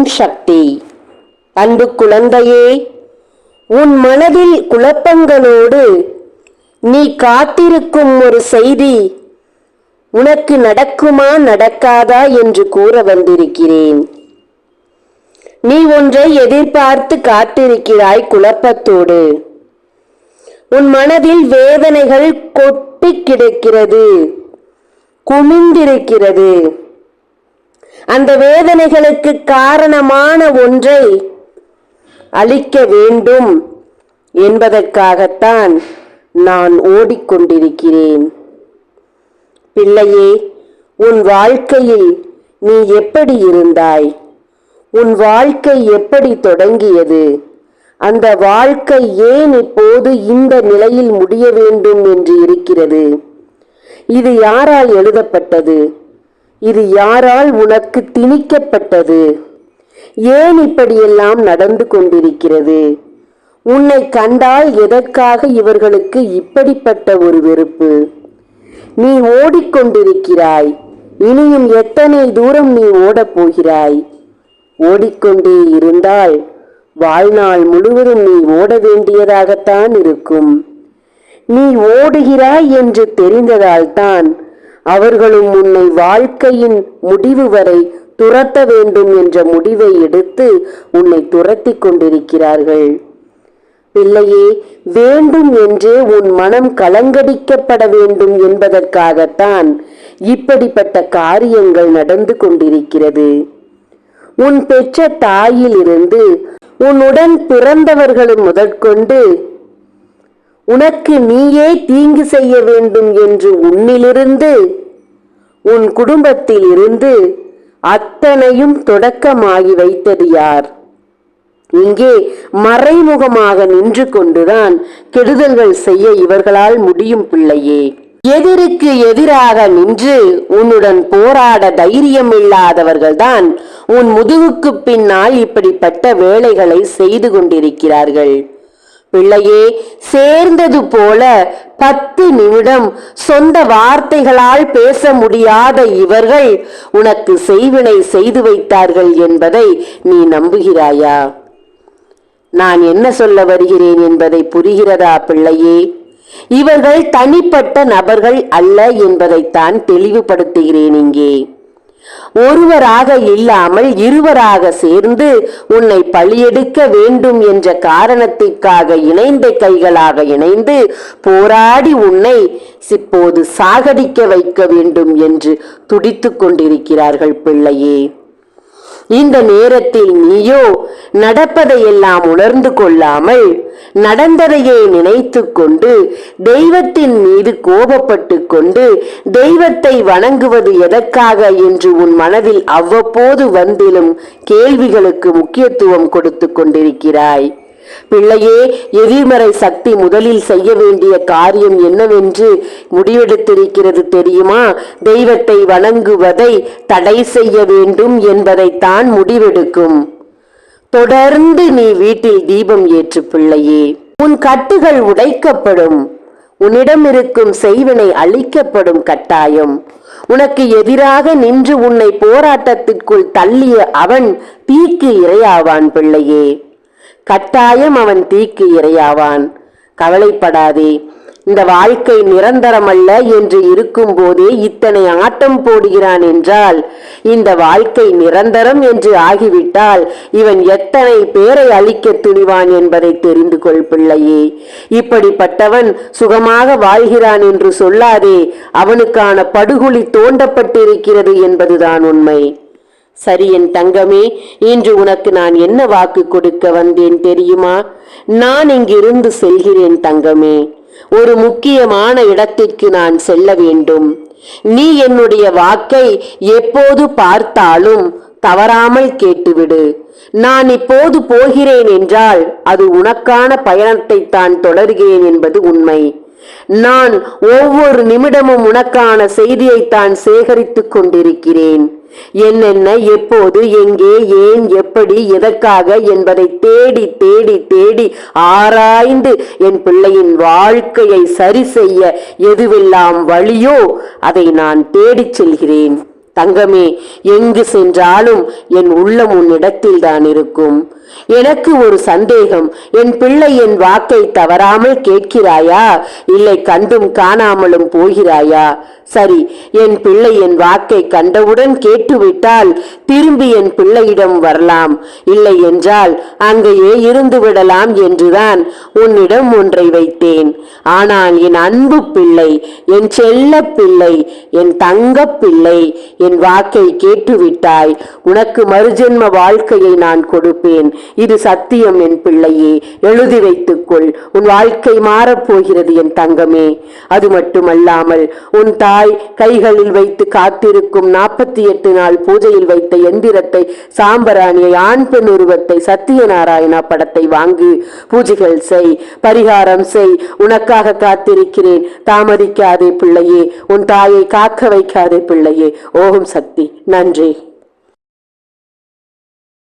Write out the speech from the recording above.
ஓம் சக்தி. அன்பு குழந்தையே உன் மனதில் குழப்பங்களோடு நீ காத்திருக்கும் ஒரு செய்தி உனக்கு நடக்குமா நடக்காதா என்று கூற வந்திருக்கிறேன். நீ ஒன்றை எதிர்பார்த்து காத்திருக்கிறாய் குழப்பத்தோடு. உன் மனதில் வேதனைகள் கொட்டி கிடக்கிறது குமிந்திருக்கிறது. அந்த வேதனைகளுக்கு காரணமான ஒன்றை அழிக்க வேண்டும் என்பதற்காகத்தான் நான் ஓடிக்கொண்டிருக்கிறேன். பிள்ளையே உன் வாழ்க்கையில் நீ எப்படி இருந்தாய்? உன் வாழ்க்கை எப்படி தொடங்கியது? அந்த வாழ்க்கை ஏன் இப்போது இந்த நிலையில் முடிய வேண்டும் என்று இருக்கிறது? இது யாரால் எழுதப்பட்டது? இது யாரால் உனக்கு திணிக்கப்பட்டது? ஏன் இப்படியெல்லாம் நடந்து கொண்டிருக்கிறது? உன்னை கண்டால் எதற்காக இவர்களுக்கு இப்படிப்பட்ட ஒரு வெறுப்பு? நீ ஓடிக்கொண்டிருக்கிறாய். இனியும் எத்தனை தூரம் நீ ஓடப் போகிறாய்? ஓடிக்கொண்டே இருந்தால் வாழ்நாள் முழுவதும் நீ ஓட வேண்டியதாகத்தான் இருக்கும். நீ ஓடுகிறாய் என்று தெரிந்ததால்தான் அவர்களும் உன்னை வாழ்க்கையின் முடிவு வரை துரத்த வேண்டும் என்ற முடிவை எடுத்து உன்னை துரத்தி கொண்டிருக்கிறார்கள். பிள்ளையே வேண்டும் என்றே உன் மனம் கலங்கடிக்கப்பட வேண்டும் என்பதற்காகத்தான் இப்படிப்பட்ட காரியங்கள் நடந்து கொண்டிருக்கிறது. உன் பெற்ற தாயிலிருந்து உன்னுடன் பிறந்தவர்களும் முதற்கொண்டு உனக்கு நீயே தீங்கு செய்ய வேண்டும் என்று உன்னிலிருந்து உன் குடும்பத்தில் இருந்து அத்தனையும் தொடக்கமாகி வைத்தது யார்? இங்கே மறைமுகமாக நின்று கொண்டுதான் கெடுதல்கள் செய்ய இவர்களால் முடியும் பிள்ளையே. எதிருக்கு எதிராக நின்று உன்னுடன் போராட தைரியம் இல்லாதவர்கள்தான் உன் முதுகுக்கு பின்னால் இப்படிப்பட்ட வேலைகளை செய்து கொண்டிருக்கிறார்கள். பிள்ளையே சேர்ந்தது போல பத்து நிமிடம் சொந்த வார்த்தைகளால் பேச முடியாத இவர்கள் உனக்கு செய்வினை செய்து வைத்தார்கள் என்பதை நீ நம்புகிறாயா? நான் என்ன சொல்ல வருகிறேன் என்பதை புரிகிறதா பிள்ளையே? இவர்கள் தனிப்பட்ட நபர்கள் அல்ல என்பதைத்தான் தெளிவுபடுத்துகிறேன் இங்கே. ஒருவராக இல்லாமல் இருவராக சேர்ந்து உன்னை பழியெடுக்க வேண்டும் என்ற காரணத்திற்காக இணைந்த கைகளாக இணைந்து போராடி உன்னை இப்போது சாகடிக்க வைக்க வேண்டும் என்று துடித்துக் கொண்டிருக்கிறார்கள் பிள்ளையே. இந்த நேரத்தில் நீயோ நடப்பதையெல்லாம் உணர்ந்து கொள்ளாமல் நடந்ததையே நினைத்து கொண்டு தெய்வத்தின் மீது கோபப்பட்டு கொண்டு தெய்வத்தை வணங்குவது எதற்காக என்று உன் மனதில் அவ்வப்போது வந்திலும் கேள்விகளுக்கு முக்கியத்துவம் கொடுத்து கொண்டிருக்கிறாய். பிள்ளையே எதிர்மறை சக்தி முதலில் செய்ய வேண்டிய காரியம் என்னவென்று முடிவெடுத்திருக்கிறது தெரியுமா? தெய்வத்தை வணங்குவதை தடை செய்ய வேண்டும் என்பதைத்தான் முடிவெடுக்கும். தொடர்ந்து நீ வீட்டில் தீபம் ஏற்று பிள்ளையே. உன் கட்டுகள் உடைக்கப்படும். உன்னிடம் இருக்கும் செய்வினை அழிக்கப்படும் கட்டாயம். உனக்கு எதிராக நின்று உன்னை போராட்டத்திற்குள் தள்ளிய அவன் தீக்கு இரையாவான் பிள்ளையே. கட்டாயம் அவன் தீக்கு இரையாவான். கவலைப்படாதே. இந்த வாழ்க்கை நிரந்தரமல்ல என்று இருக்கும் போதே இத்தனை ஆட்டம் போடுகிறான் என்றால் இந்த வாழ்க்கை நிரந்தரம் என்று ஆகிவிட்டால் இவன் எத்தனை பேரை அழிக்க துணிவான் என்பதை தெரிந்து கொள் பிள்ளையே. இப்படிப்பட்டவன் சுகமாக வாழ்கிறான் என்று சொல்லாதே அவனுக்கான படுகொலி தோண்டப்பட்டிருக்கிறது என்பதுதான் உண்மை. சரி என் தங்கமே இன்று உனக்கு நான் என்ன வாக்கு கொடுக்க வந்தேன் தெரியுமா? நான் இங்கிருந்து செல்கிறேன் தங்கமே. ஒரு முக்கியமான இடத்திற்கு நான் செல்ல வேண்டும். நீ என்னுடைய வாக்கை எப்போது பார்த்தாலும் தவறாமல் கேட்டுவிடு. நான் இப்போது போகிறேன் என்றால் அது உனக்கான பயணத்தை தான் தொடர்கிறேன் என்பது உண்மை. நான் ஒவ்வொரு நிமிடமும் உனக்கான செய்தியைத்தான் சேகரித்துக் கொண்டிருக்கிறேன். என்னென்ன எப்போது எங்கே ஏன் எப்படி எதற்காக என்பதை தேடி தேடி தேடி ஆராய்ந்து என் பிள்ளையின் வாழ்க்கையை சரி செய்ய எதுவெல்லாம் வழியோ அதை நான் தேடிச் செல்கிறேன். தங்கமே எங்கு சென்றாலும் என் உள்ளம் உன்னிடத்தில் தான் இருக்கும். எனக்கு ஒரு சந்தேகம். என் பிள்ளை என் வாக்கை தவறாமல் கேட்கிறாயா? இல்லை கண்டும் காணாமலும் போகிறாயா? சரி என் பிள்ளை என் வாக்கை கண்டவுடன் கேட்டுவிட்டால் திரும்பி என் பிள்ளையிடம் வரலாம். இல்லை என்றால் அங்கேயே இருந்து விடலாம் என்றுதான் உன்னிடம் ஒன்றை வைத்தேன். ஆனால் என் அன்பு பிள்ளை என் செல்ல பிள்ளை என் தங்க பிள்ளை என் வாக்கை கேட்டுவிட்டாய். உனக்கு மறுஜென்ம வாழ்க்கையை நான் கொடுப்பேன். இது சத்தியம் என் பிள்ளையே எழுதி வைத்துக்கொள். உன் வாழ்க்கை மாறப்போகிறது என் தங்கமே. அது மட்டுமல்லாமல் உன் தாய் கைகளில் வைத்து காத்திருக்கும் நாற்பத்தி எட்டு நாள் பூஜையில் வைத்த எந்திரத்தை சாம்பராணியை ஆண் பெண் உருவத்தை சத்தியநாராயணா படத்தை வாங்கு. பூஜைகள் செய் பரிகாரம் செய் உனக்காக காத்திருக்கிறேன். தாமதிக்காதே பிள்ளையே உன் தாயை காக்க வைக்காதே பிள்ளையே. ஓம் சக்தி. நன்றி.